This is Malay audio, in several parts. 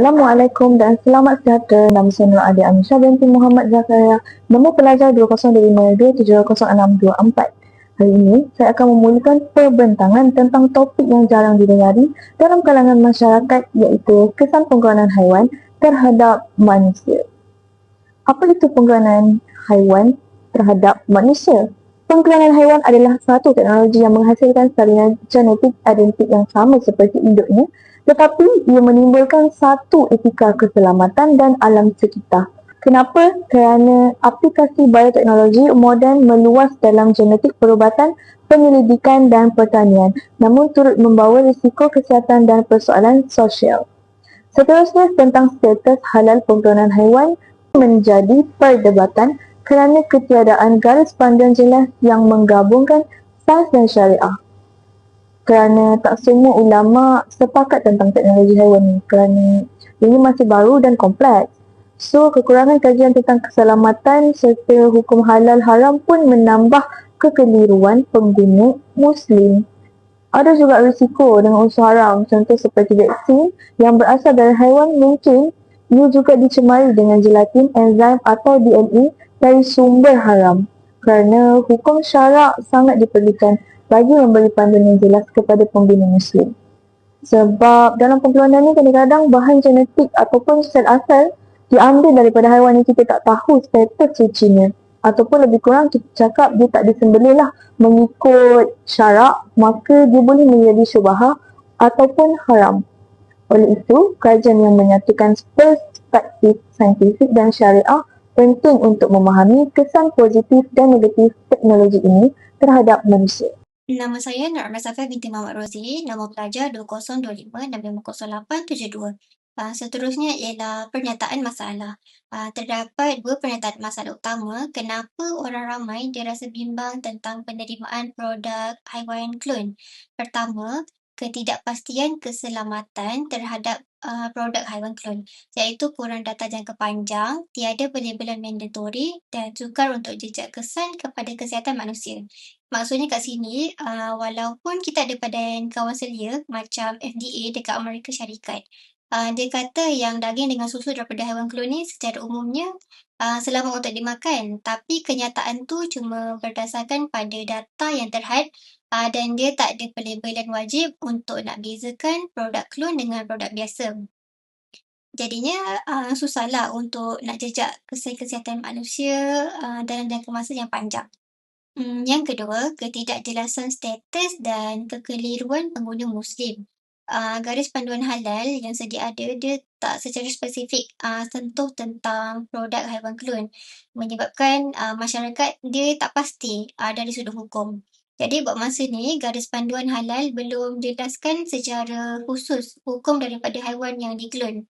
Assalamualaikum dan selamat sejahtera. Nama saya Nur Adi Amisha binti Muhammad Zakaria. Nombor pelajar 2025270624. Hari ini, saya akan memulakan perbentangan tentang topik yang jarang didengari dalam kalangan masyarakat iaitu kesan penggunaan haiwan terhadap manusia. Apa itu penggunaan haiwan terhadap manusia? Penggunaan haiwan adalah satu teknologi yang menghasilkan salinan genetik identik yang sama seperti induknya tetapi ia menimbulkan satu etika keselamatan dan alam sekitar. Kenapa? Kerana aplikasi bioteknologi moden meluas dalam genetik perubatan, penyelidikan dan pertanian namun turut membawa risiko kesihatan dan persoalan sosial. Seterusnya tentang status halal penggunaan haiwan menjadi perdebatan kerana ketiadaan garis panduan jelas yang menggabungkan sains dan syariah kerana tak semua ulama sepakat tentang teknologi haiwan ni kerana ini masih baru dan kompleks. So, kekurangan kajian tentang keselamatan serta hukum halal haram pun menambah kekeliruan pengguna Muslim. Ada juga risiko dengan unsur haram, contoh seperti vaksin yang berasal dari haiwan mungkin ia juga dicemari dengan gelatin, enzim atau DNA dari sumber haram. Kerana hukum syarak sangat diperlukan bagi memberi panduan yang jelas kepada pengguna Muslim. Sebab dalam pengkeluaran ni kadang-kadang bahan genetik ataupun sel asal diambil daripada haiwan yang kita tak tahu status sucinya. Ataupun lebih kurang kita cakap dia tak disembelih lah mengikut syarak maka dia boleh menjadi syubahah ataupun haram. Oleh itu, kajian yang menyatukan perspektif saintifik dan syariah penting untuk memahami kesan positif dan negatif teknologi ini terhadap manusia. Nama saya Nur Safia binti Muhammad Rozi, nama pelajar 2025-60872. Uh, seterusnya ialah pernyataan masalah. Uh, terdapat dua pernyataan masalah utama kenapa orang ramai dirasa bimbang tentang penerimaan produk haiwan klon. Pertama, ketidakpastian keselamatan terhadap uh, produk haiwan klon iaitu kurang data jangka panjang, tiada pelabelan mandatory dan sukar untuk jejak kesan kepada kesihatan manusia. Maksudnya kat sini, uh, walaupun kita ada badan kawan selia macam FDA dekat Amerika Syarikat, uh, dia kata yang daging dengan susu daripada haiwan klon ni secara umumnya uh, selamat untuk dimakan. Tapi kenyataan tu cuma berdasarkan pada data yang terhad uh, dan dia tak ada pelabelan wajib untuk nak bezakan produk klon dengan produk biasa. Jadinya uh, susahlah untuk nak jejak kesihatan manusia uh, dalam jangka masa yang panjang. Hmm, yang kedua, ketidakjelasan status dan kekeliruan pengguna Muslim. Uh, garis panduan halal yang sedia ada, dia tak secara spesifik uh, sentuh tentang produk haiwan klon. Menyebabkan uh, masyarakat dia tak pasti uh, dari sudut hukum. Jadi buat masa ni garis panduan halal belum jelaskan secara khusus hukum daripada haiwan yang diklon.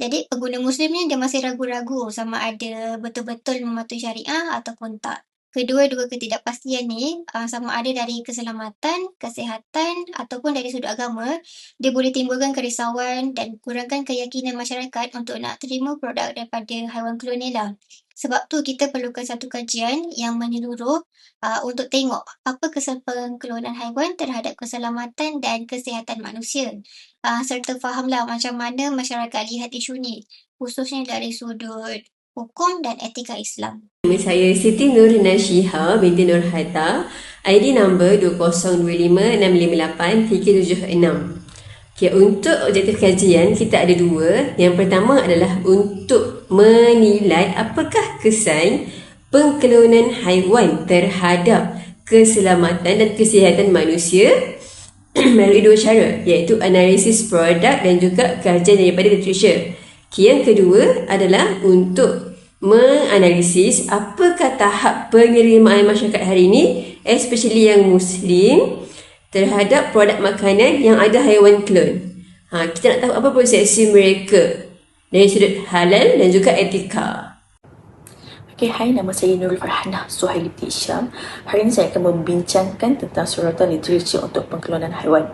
Jadi pengguna muslim ni dia masih ragu-ragu sama ada betul-betul mematuhi syariah ataupun tak. Kedua-dua ketidakpastian ni uh, sama ada dari keselamatan, kesihatan ataupun dari sudut agama, dia boleh timbulkan kerisauan dan kurangkan keyakinan masyarakat untuk nak terima produk daripada haiwan klon ni lah. Sebab tu kita perlukan satu kajian yang menyeluruh uh, untuk tengok apa kesan pengklonan haiwan terhadap keselamatan dan kesihatan manusia. Uh, serta fahamlah macam mana masyarakat lihat isu ni khususnya dari sudut hukum dan etika Islam. Nama saya Siti Nur Nashiha binti Nur Hatta. ID number 2025658376. Okay, untuk objektif kajian kita ada dua. Yang pertama adalah untuk menilai apakah kesan pengklonan haiwan terhadap keselamatan dan kesihatan manusia melalui dua cara iaitu analisis produk dan juga kajian daripada literature. Okay, yang kedua adalah untuk menganalisis apakah tahap penerimaan masyarakat hari ini especially yang muslim terhadap produk makanan yang ada haiwan klon. Ha, kita nak tahu apa persepsi mereka dari sudut halal dan juga etika. Okay, hai, nama saya Nurul Farhana Suhaili binti Isyam. Hari ini saya akan membincangkan tentang suratan literatur untuk pengklonan haiwan.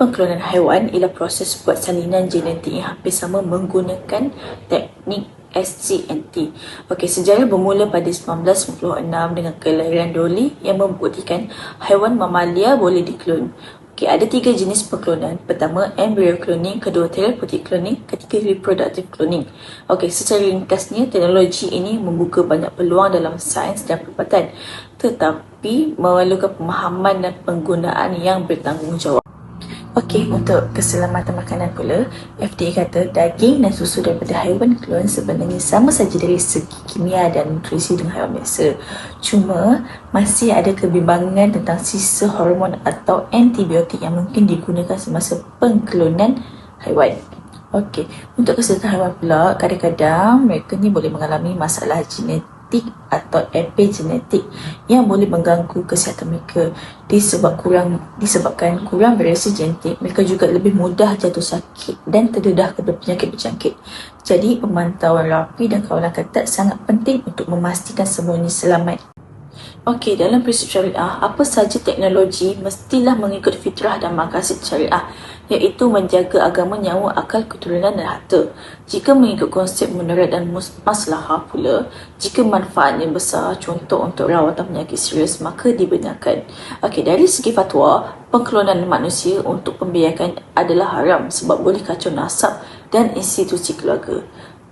Pengklonan haiwan ialah proses buat salinan genetik yang hampir sama menggunakan teknik SGNT. Okey, sejarah bermula pada 1996 dengan kelahiran Dolly yang membuktikan haiwan mamalia boleh diklon. Okey, ada tiga jenis pengklonan. Pertama, embryo cloning. Kedua, therapeutic cloning. Ketiga, reproductive cloning. Okey, secara ringkasnya, teknologi ini membuka banyak peluang dalam sains dan perubatan. Tetapi, memerlukan pemahaman dan penggunaan yang bertanggungjawab. Okey, untuk keselamatan makanan pula, FDA kata daging dan susu daripada haiwan klon sebenarnya sama saja dari segi kimia dan nutrisi dengan haiwan biasa. Cuma, masih ada kebimbangan tentang sisa hormon atau antibiotik yang mungkin digunakan semasa pengklonan haiwan. Okey, untuk kesihatan haiwan pula, kadang-kadang mereka ni boleh mengalami masalah genetik atau epigenetik yang boleh mengganggu kesihatan mereka. Disebab kurang disebabkan kurang variasi genetik mereka juga lebih mudah jatuh sakit dan terdedah kepada penyakit berjangkit jadi pemantauan rapi dan kawalan ketat sangat penting untuk memastikan semuanya selamat. Okey, dalam prinsip syariah, apa saja teknologi mestilah mengikut fitrah dan maqasid syariah, iaitu menjaga agama, nyawa, akal, keturunan dan harta. Jika mengikut konsep mudarat dan maslahah pula, jika manfaatnya besar, contoh untuk rawatan penyakit serius, maka dibenarkan. Okey, dari segi fatwa, pengklonan manusia untuk pembiakan adalah haram sebab boleh kacau nasab dan institusi keluarga.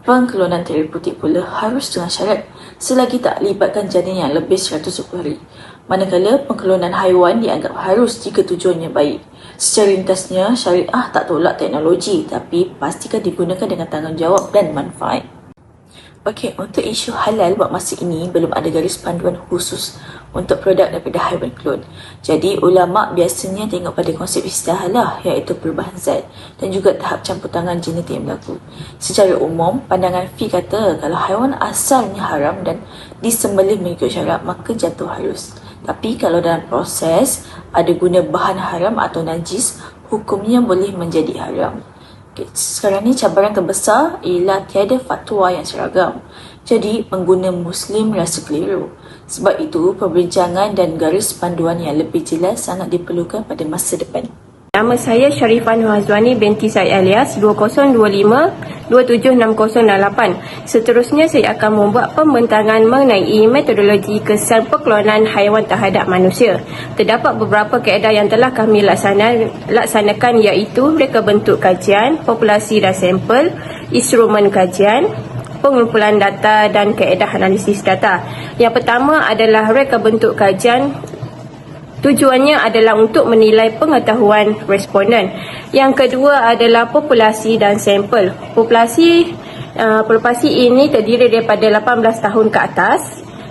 Pengklonan terapeutik pula harus dengan syarat selagi tak libatkan janin yang lebih 120 hari. Manakala pengklonan haiwan dianggap harus jika tujuannya baik. Secara ringkasnya, syariah tak tolak teknologi tapi pastikan digunakan dengan tanggungjawab dan manfaat. Okey, untuk isu halal buat masa ini belum ada garis panduan khusus untuk produk daripada haiwan klon. Jadi ulama biasanya tengok pada konsep istilah lah iaitu perubahan zat dan juga tahap campur tangan genetik yang berlaku. Secara umum, pandangan fi kata kalau haiwan asalnya haram dan disembelih mengikut syarat maka jatuh harus. Tapi kalau dalam proses ada guna bahan haram atau najis, hukumnya boleh menjadi haram. Sekarang ni cabaran terbesar ialah tiada fatwa yang seragam. Jadi, pengguna Muslim rasa keliru. Sebab itu, perbincangan dan garis panduan yang lebih jelas sangat diperlukan pada masa depan. Nama saya Sharifah Nur Hazwani binti Said Alias 2025-276068. Seterusnya saya akan membuat pembentangan mengenai metodologi kesan peklonan haiwan terhadap manusia. Terdapat beberapa kaedah yang telah kami laksana, laksanakan iaitu reka bentuk kajian, populasi dan sampel, instrumen kajian, pengumpulan data dan kaedah analisis data. Yang pertama adalah reka bentuk kajian Tujuannya adalah untuk menilai pengetahuan responden. Yang kedua adalah populasi dan sampel. Populasi uh, populasi ini terdiri daripada 18 tahun ke atas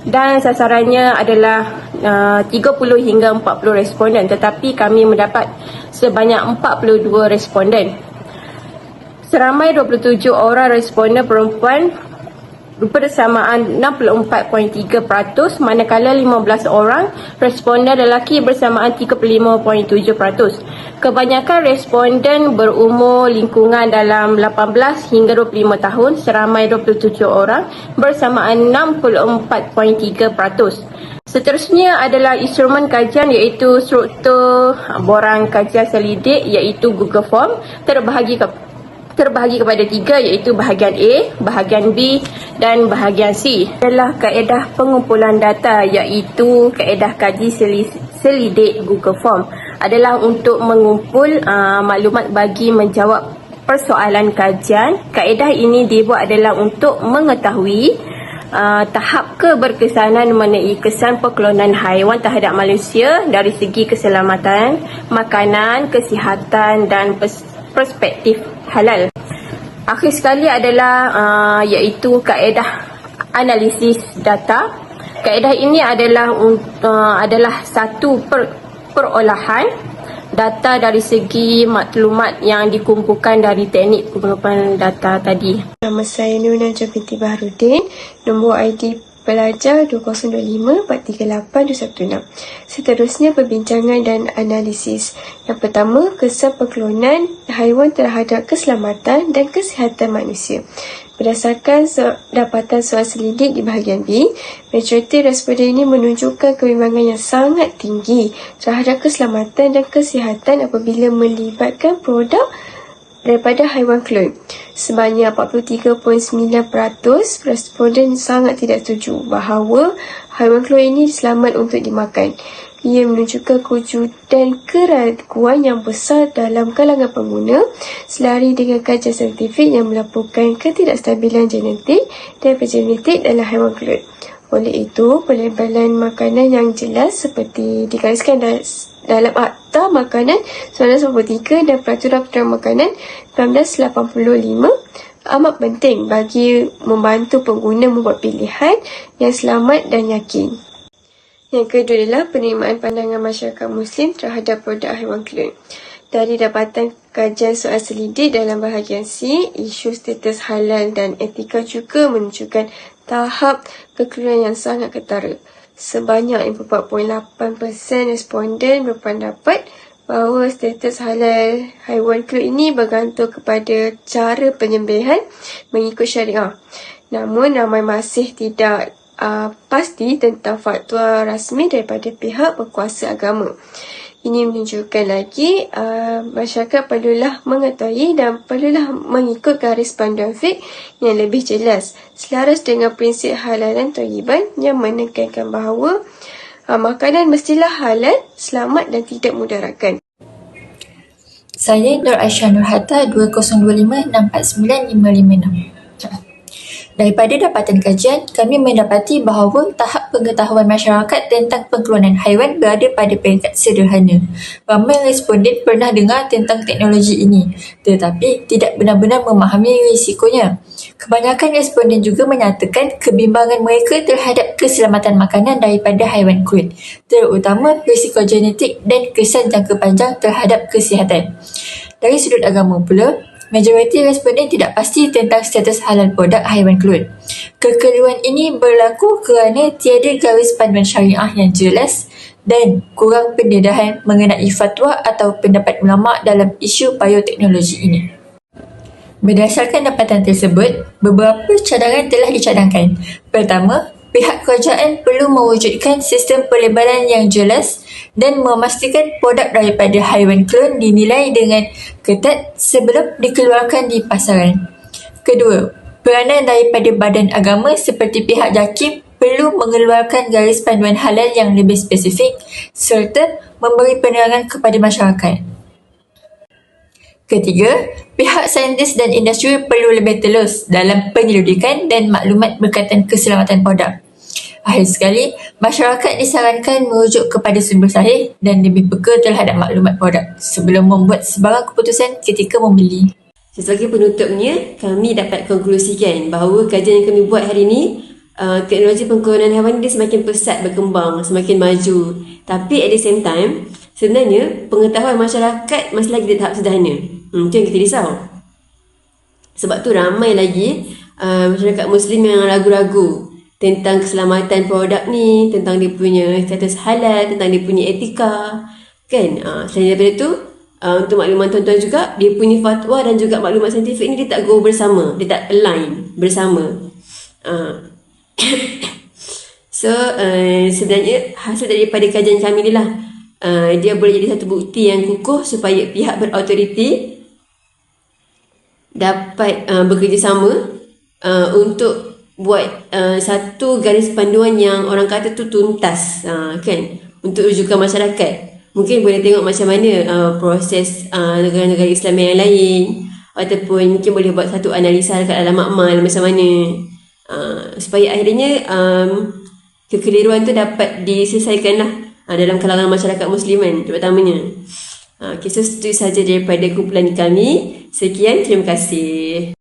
dan sasarannya adalah uh, 30 hingga 40 responden tetapi kami mendapat sebanyak 42 responden. Seramai 27 orang responden perempuan bersamaan 64.3% manakala 15 orang responden lelaki bersamaan 35.7%. Kebanyakan responden berumur lingkungan dalam 18 hingga 25 tahun seramai 27 orang bersamaan 64.3%. Seterusnya adalah instrumen kajian iaitu struktur borang kajian selidik iaitu Google Form terbahagi ke terbahagi kepada tiga iaitu bahagian A, bahagian B dan bahagian C. Adalah kaedah pengumpulan data iaitu kaedah kaji selidik Google Form adalah untuk mengumpul uh, maklumat bagi menjawab persoalan kajian. Kaedah ini dibuat adalah untuk mengetahui uh, tahap keberkesanan mengenai kesan peklonan haiwan terhadap manusia dari segi keselamatan, makanan, kesihatan dan perspektif halal. Akhir sekali adalah uh, iaitu kaedah analisis data. Kaedah ini adalah uh, adalah satu per, perolahan data dari segi maklumat yang dikumpulkan dari teknik pengumpulan data tadi. Nama saya Nuna Binti Baharudin, nombor ID pelajar 2025-438-216. Seterusnya perbincangan dan analisis. Yang pertama, kesan peklonan haiwan terhadap keselamatan dan kesihatan manusia. Berdasarkan dapatan soal selidik di bahagian B, majoriti responden ini menunjukkan kebimbangan yang sangat tinggi terhadap keselamatan dan kesihatan apabila melibatkan produk daripada haiwan klon. Sebanyak 43.9% responden sangat tidak setuju bahawa haiwan klon ini selamat untuk dimakan. Ia menunjukkan kewujudan keraguan yang besar dalam kalangan pengguna selari dengan kajian saintifik yang melaporkan ketidakstabilan genetik dan epigenetik dalam haiwan kulit. Oleh itu, pelabelan makanan yang jelas seperti digariskan dalam Akta Makanan 1993 dan Peraturan-Peraturan Makanan 1985 amat penting bagi membantu pengguna membuat pilihan yang selamat dan yakin. Yang kedua adalah penerimaan pandangan masyarakat Muslim terhadap produk haiwan klon. Dari dapatan kajian soal selidik dalam bahagian C, isu status halal dan etika juga menunjukkan tahap kekeliruan yang sangat ketara. Sebanyak 44.8% responden berpendapat bahawa status halal haiwan klon ini bergantung kepada cara penyembelihan mengikut syariah. Namun ramai masih tidak uh, pasti tentang fatwa rasmi daripada pihak berkuasa agama. Ini menunjukkan lagi uh, masyarakat perlulah mengetahui dan perlulah mengikut garis panduan fik yang lebih jelas selaras dengan prinsip halal dan toyiban yang menekankan bahawa uh, makanan mestilah halal, selamat dan tidak mudaratkan. Saya Nur Aisyah Nur Hatta 2025649556. Daripada dapatan kajian, kami mendapati bahawa tahap pengetahuan masyarakat tentang pengklonan haiwan berada pada peringkat sederhana. Ramai responden pernah dengar tentang teknologi ini tetapi tidak benar-benar memahami risikonya. Kebanyakan responden juga menyatakan kebimbangan mereka terhadap keselamatan makanan daripada haiwan klon, terutama risiko genetik dan kesan jangka panjang terhadap kesihatan. Dari sudut agama pula, majoriti responden tidak pasti tentang status halal produk haiwan klon. Kekeliruan ini berlaku kerana tiada garis panduan syariah yang jelas dan kurang pendedahan mengenai fatwa atau pendapat ulama dalam isu bioteknologi ini. Berdasarkan dapatan tersebut, beberapa cadangan telah dicadangkan. Pertama, pihak kerajaan perlu mewujudkan sistem pelebaran yang jelas dan memastikan produk daripada haiwan klon dinilai dengan ketat sebelum dikeluarkan di pasaran. Kedua, peranan daripada badan agama seperti pihak JAKIM perlu mengeluarkan garis panduan halal yang lebih spesifik serta memberi penerangan kepada masyarakat. Ketiga, pihak saintis dan industri perlu lebih telus dalam penyelidikan dan maklumat berkaitan keselamatan produk. Akhir sekali, masyarakat disarankan merujuk kepada sumber sahih dan lebih peka terhadap maklumat produk sebelum membuat sebarang keputusan ketika membeli. Sebagai penutupnya, kami dapat konklusikan bahawa kajian yang kami buat hari ini, uh, teknologi pengklonan haiwan dia semakin pesat berkembang, semakin maju. Tapi at the same time, sebenarnya pengetahuan masyarakat masih lagi di tahap sederhana. Hmm, itu yang kita risau. Sebab tu ramai lagi uh, masyarakat Muslim yang ragu-ragu tentang keselamatan produk ni, tentang dia punya status halal, tentang dia punya etika. Kan? Uh, selain daripada tu, uh, untuk makluman tuan-tuan juga, dia punya fatwa dan juga maklumat saintifik ni dia tak go bersama. Dia tak align bersama. Uh. so, uh, sebenarnya hasil daripada kajian kami ni lah, uh, dia boleh jadi satu bukti yang kukuh supaya pihak berautoriti dapat uh, bekerjasama uh, untuk buat uh, satu garis panduan yang orang kata tu tuntas uh, kan untuk rujukan masyarakat. Mungkin boleh tengok macam mana uh, proses uh, negara-negara Islam yang lain ataupun mungkin boleh buat satu analisa dekat dalam makmal macam mana uh, supaya akhirnya um, kekeliruan tu dapat diselesaikan lah uh, dalam kalangan masyarakat musliman terutamanya okay, so itu sahaja daripada kumpulan kami Sekian, terima kasih.